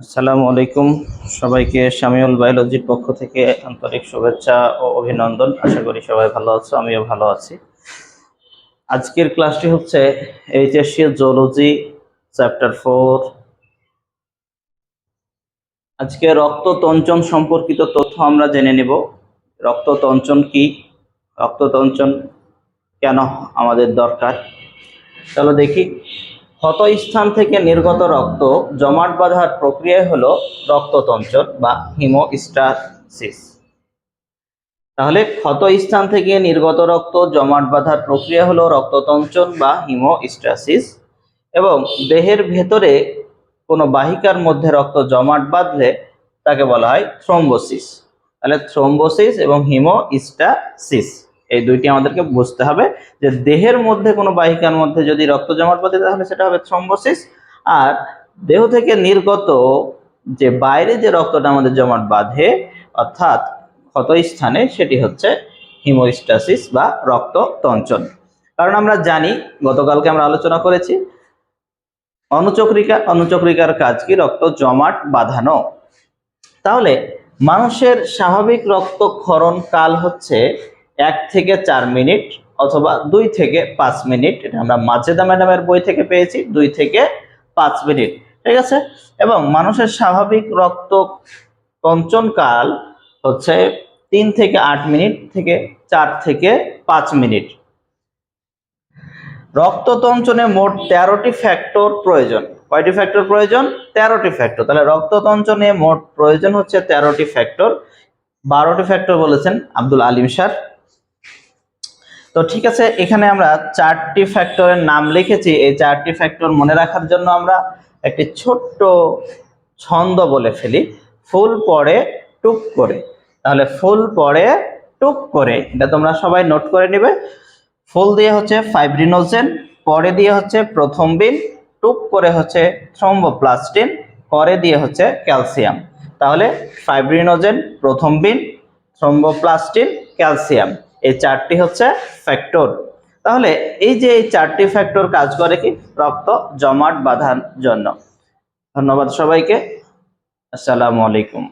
আসসালামু আলাইকুম। সবাইকে শামিউল বায়োলজির পক্ষ থেকে আন্তরিক শুভেচ্ছা ও অভিনন্দন। আশা করি সবাই ভালো আছো, আমিও ভালো আছি। আজকের ক্লাসটি হচ্ছে এইচএসসি জুলজি চ্যাপ্টার ফোর আজকে রক্ত রক্ততঞ্চন সম্পর্কিত তথ্য আমরা জেনে নেব। রক্ততঞ্চন কি? রক্ত রক্ততঞ্চন কেন আমাদের দরকার? চলো দেখি। ক্ষত স্থান থেকে নির্গত রক্ত জমাট বাঁধার প্রক্রিয়া হলো রক্ততঞ্চন বা হিমোস্টাসিস। তাহলে ক্ষত স্থান থেকে নির্গত রক্ত জমাট বাঁধার প্রক্রিয়া হলো রক্ততঞ্চন বা হিমোস্টাসিস এবং দেহের ভেতরে কোনো বাহিকার মধ্যে রক্ত জমাট বাঁধলে তাকে বলা হয় থ্রোম্বোসিস। তাহলে থ্রোম্বোসিস এবং হিমোস্টাসিস। এই দুইটি আমাদেরকে বুঝতে হবে যে দেহের মধ্যে কোনো বাহিকার মধ্যে যদি রক্ত জমাট বাঁধে, তাহলে সেটা হবে থ্রম্বোসিস আর দেহ থেকে নির্গত যে বাইরে যে রক্তটা আমাদের জমাট বাঁধে, অর্থাৎ ক্ষত স্থানে, সেটি হচ্ছে হিমোস্টাসিস বা রক্ত তঞ্চন কারণ আমরা জানি, গতকালকে আমরা আলোচনা করেছি, অনুচক্রিকা অনুচক্রিকার কাজ কি? রক্ত জমাট বাঁধানো। তাহলে মানুষের স্বাভাবিক রক্তক্ষরণ কাল হচ্ছে এক থেকে চার মিনিট অথবা দুই থেকে পাঁচ মিনিট, এটা আমরা মাজেদা ম্যাডামের বই থেকে পেয়েছি, দুই থেকে পাঁচ মিনিট, ঠিক আছে? এবং মানুষের স্বাভাবিক রক্ত কাল হচ্ছে তিন থেকে আট মিনিট থেকে চার থেকে পাঁচ মিনিট। রক্ততঞ্চনে মোট তেরোটি ফ্যাক্টর প্রয়োজন। কয়টি ফ্যাক্টর প্রয়োজন? তেরোটি ফ্যাক্টর তাহলে রক্ততঞ্চনে মোট প্রয়োজন হচ্ছে তেরোটি ফ্যাক্টর বারোটি ফ্যাক্টর বলেছেন আব্দুল আলিম স্যার। তো ঠিক আছে, এখানে আমরা চারটি ফ্যাক্টরের নাম লিখেছি। এই চারটি ফ্যাক্টর মনে রাখার জন্য আমরা একটি ছোট্ট ছন্দ বলে ফেলি। ফুল পরে টুক করে। তাহলে ফুল পরে টুক করে। এটা তোমরা সবাই নোট করে নেবে। ফুল দিয়ে হচ্ছে ফাইব্রিনোজেন পরে দিয়ে হচ্ছে প্রথম বিন টুক করে হচ্ছে থ্রম্বোপ্লাস্টিন করে দিয়ে হচ্ছে ক্যালসিয়াম তাহলে ফাইব্রিনোজেন প্রথম বিন থ্রম্বোপ্লাস্টিন ক্যালসিয়াম এই চারটি হচ্ছে ফ্যাক্টর তাহলে এই যে এই চারটি ফ্যাক্টর কাজ করে কি? রক্ত, জমাট, বাঁধার জন্য। ধন্যবাদ সবাইকে। আসসালামু আলাইকুম।